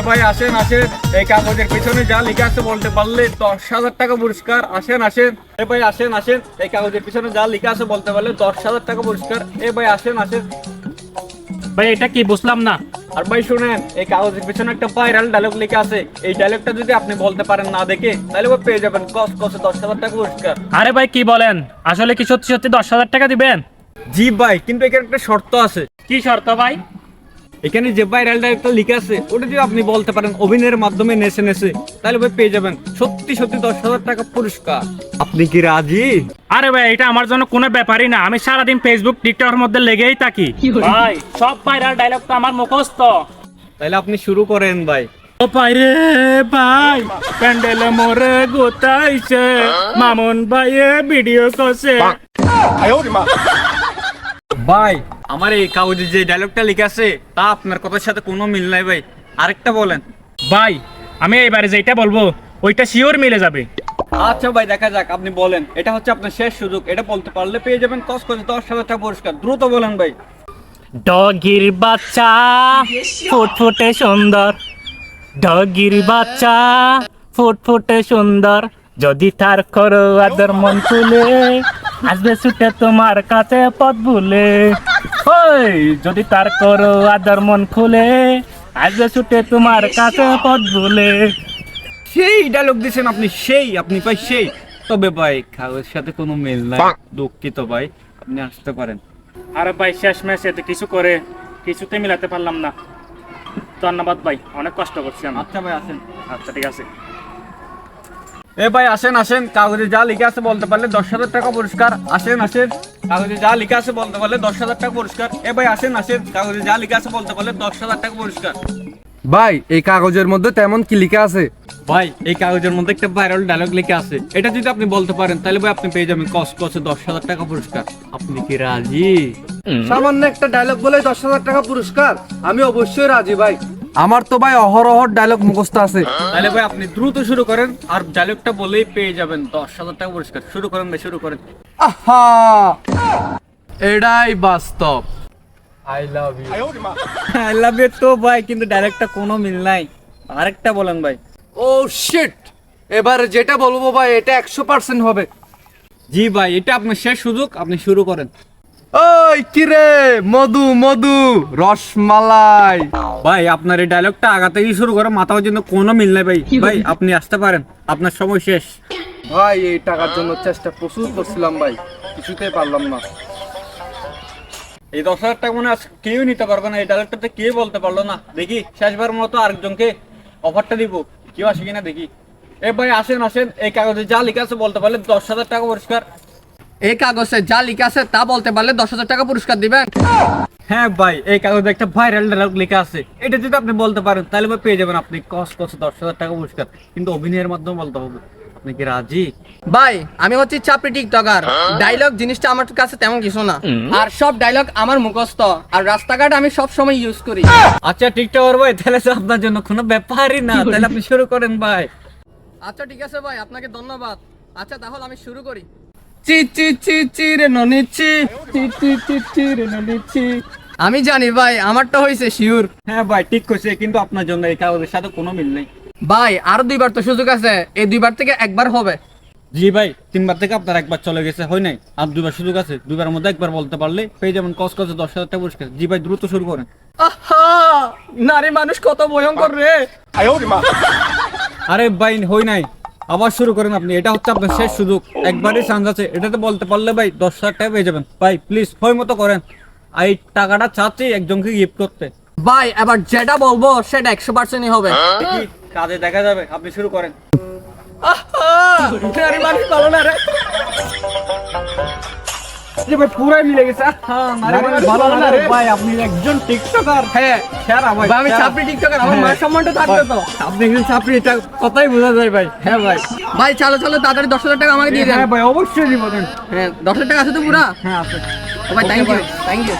এ ভাই আসেন আসেন। এই কাগজের পিছনে যা লেখা আছে বলতে পারলে দশ হাজার টাকা পুরস্কার। আসেন আসেন। এ ভাই আসেন আসেন। এই কাগজের পিছনে যা লেখা আছে বলতে পারলে দশ হাজার টাকা পুরস্কার। এ ভাই আসেন আসেন। ভাই এটা কি? বুঝলাম না। আর ভাই শুনেন এই কাগজের পিছনে একটা ভাইরাল ডায়লগ লেখা আছে। এই ডায়লগটা যদি আপনি বলতে পারেন না দেখে তাহলে ভাই পেয়ে যাবেন কস কসে দশ হাজার টাকা পুরস্কার। আরে ভাই কি বলেন? আসলে কি সত্যি সত্যি দশ হাজার টাকা দিবেন? জি ভাই কিন্তু এখানে একটা শর্ত আছে। কি শর্ত ভাই? এখানে যে ভাইরাল ডায়লগটা লেখা আছে ওটা যদি আপনি বলতে পারেন অভিনয়ের মাধ্যমে নেচে নেচে তাহলে ভাই পেয়ে যাবেন সত্যি সত্যি দশ হাজার টাকা পুরস্কার। আপনি কি রাজি? আরে ভাই এটা আমার জন্য কোনো ব্যাপারই না। আমি সারাদিন ফেসবুক টিকটকের মধ্যে লেগেই থাকি। ভাই সব ভাইরাল ডায়লগ তো আমার মুখস্থ। তাহলে আপনি শুরু করেন ভাই। ও পাইরে ভাই প্যান্ডেল মোরে গোতাইছে মামুন ভাইয়ে ভিডিও করছে। ভাই আমার এই কাগজে যে ডায়লগটা লেখা আছে তা আপনার কথার সাথে কোনো মিল নাই ভাই। আরেকটা বলেন। ভাই আমি এবারে যেটা বলব ওইটা শিওর মিলে যাবে। আচ্ছা ভাই দেখা যাক আপনি বলেন। এটা হচ্ছে আপনার শেষ সুযোগ। এটা বলতে পারলে পেয়ে যাবেন কস করে দশ হাজার টাকা পুরস্কার। দ্রুত বলেন ভাই। ডগির বাচ্চা ফুটফুটে সুন্দর। ডগির বাচ্চা ফুটফুটে সুন্দর। যদি তার করো আদর মন তুলে আসবে ছুটে তোমার কাছে পথ ভুলে। ওই যদি তার করো আদর মন খুলে আসবে ছুটে তোমার কাছে পথ ভুলে। সেই ডায়লগ দিয়েছেন আপনি সেই আপনি ভাই সেই। তবে ভাই কাগজের সাথে কোনো মিল নাই দুঃখিত ভাই আপনি আসতে পারেন। আরে ভাই শেষ ম্যাচ এতে কিছু করে কিছুতে মিলাতে পারলাম না। ধন্যবাদ ভাই অনেক কষ্ট করছি আমি। আচ্ছা ভাই আসেন। আচ্ছা ঠিক আছে। এ ভাই আসেন আসেন। কাগজে যা লিখে আছে বলতে পারলে দশ হাজার টাকা পুরস্কার। আসেন আসেন। কাগজে যা লেখা আছে বলতে পারলে দশ হাজার টাকা পুরস্কার। এ ভাই আসেন আসেন। কাগজে যা লেখা আছে বলতে পারলে দশ হাজার টাকা পুরস্কার। ভাই এই কাগজের মধ্যে তেমন কি লেখা আছে? ভাই এই কাগজের মধ্যে একটা ভাইরাল ডায়লগ লিখে আছে। এটা যদি আপনি বলতে পারেন তাহলে ভাই আপনি পেয়ে যাবেন কস কসে দশ হাজার টাকা পুরস্কার। আপনি কি রাজি? সামান্য একটা ডায়লগ বলে দশ হাজার টাকা পুরস্কার। আমি অবশ্যই রাজি ভাই। আমার তো ভাই অহরহ ডায়লগ মুখস্থ আছে। তাহলে ভাই আপনি দ্রুত শুরু করেন আর ডায়লগটা বলেই পেয়ে যাবেন। দশ হাজার টাকা পুরস্কার শুরু করেন ভাই শুরু করেন। আহা! এটাই বাস্তব। I love you I love you তো ভাই কিন্তু ডায়লগটা কোনো মিল নাই। আরেকটা বলেন ভাই। ও শিট এবারে যেটা বলব ভাই এটা একশো পার্সেন্ট হবে। জি ভাই এটা আপনার শেষ সুযোগ আপনি শুরু করেন। ওই কিরে মধু মধু রসমালাই। ভাই আপনার এই ডায়লগটা আগা থেকেই শুরু করে মাথা পর্যন্ত কোনো মিল নাই ভাই। ভাই আপনি আসতে পারেন আপনার সময় শেষ। ভাই এই টাকার জন্য চেষ্টা প্রচুর করছিলাম ভাই কিছুতেই পারলাম না। এই দশ হাজার টাকা মনে আজ কেউ নিতে পারবে না এই ডায়লগটাতে কেউ বলতে পারল না? দেখি শেষবার মতো আরেকজনকে অফারটা দিব। কেউ আসে কিনা দেখি। এ ভাই আসেন আসেন এই কাগজে যা লেখা আছে বলতে পারলে দশ হাজার টাকা পুরস্কার এই কাগজে যা লেখা আছে তা বলতে পারলে দশ হাজার টাকা পুরস্কার দিবেন। হ্যাঁ ভাই এই কাগজে একটা ভাইরাল ডায়লগ লেখা আছে। এটা যদি আপনি বলতে পারেন তাহলে ভাই পেয়ে যাবেন আপনি কস কস দশ হাজার টাকা পুরস্কার। কিন্তু অভিনয়ের মাধ্যমে বলতে হবে। আপনি কি রাজি? ভাই আমি হচ্ছি চাপড়ি টিকটকার। ডায়লগ জিনিসটা আমার কাছে তেমন কিছু না। আর সব ডায়লগ আমার মুখস্থ। আর রাস্তাঘাট আমি সব সময় ইউজ করি। আচ্ছা টিকটকার ভাই তাহলে তো আপনার জন্য কোনো ব্যাপারই না। তাহলে আপনি শুরু করেন ভাই। আচ্ছা ঠিক আছে ভাই আপনাকে ধন্যবাদ। আচ্ছা তাহলে আমি শুরু করি। চি চি চি চি রে ননিচ্ছি চি। চি চি চি রে ননিচ্ছি আমি জানি ভাই আমারটা হয়েছে শিওর হ্যাঁ ভাই ঠিক কইছে কিন্তু আপনার জন্য এই কাগজের সাথে কোনো মিল নেই। ভাই আরও দুইবার তো সুযোগ আছে এই দুইবার থেকে একবার হবে। জি ভাই তিনবার থেকে আপনার একবার চলে গেছে হয় নাই? আর দুইবার সুযোগ আছে দুইবার মধ্যে একবার বলতে পারলে পেয়ে যাবেন কস কসে দশ হাজার টাকা পুরস্কার। জি ভাই দ্রুত শুরু করেন। আহা নারী মানুষ কত ভয়ঙ্কর রে। আরে ভাই হই নাই। আবার শুরু করেন আপনি। এটা হচ্ছে আপনার শেষ সুযোগ। একবারই চান্স আছে। এটাতে বলতে পারলে ভাই দশ হাজার টাকা পেয়ে যাবেন। ভাই প্লিজ হয় মতো করেন। এই টাকাটা চাচ্ছি একজনকে গিফট করতে। ভাই এবার যেটা বলব সেটা একশো পার্সেন্টই হবে। দেখি কাজে দেখা যাবে। আপনি শুরু করেন। আহ! আহ ভালো না রে। যে ভাই পুরাই মিলে গেছে। হ্যাঁ ভালো না রে। ভাই আপনি একজন টিকটকার। হ্যাঁ সেরা ভাই আমি। টিকটকার আমার মায়ের মান সম্মানটা থাকবে তো। আপনি একজন এটা কথাই বোঝা যায় ভাই। হ্যাঁ ভাই। ভাই চলো চলো তাড়াতাড়ি দশ হাজার টাকা আমাকে দিয়ে দেন। হ্যাঁ ভাই অবশ্যই দিব হ্যাঁ দশ হাজার টাকা আছে তো পুরা? হ্যাঁ আছে। ভাই থ্যাংক ইউ ভাই। Thank you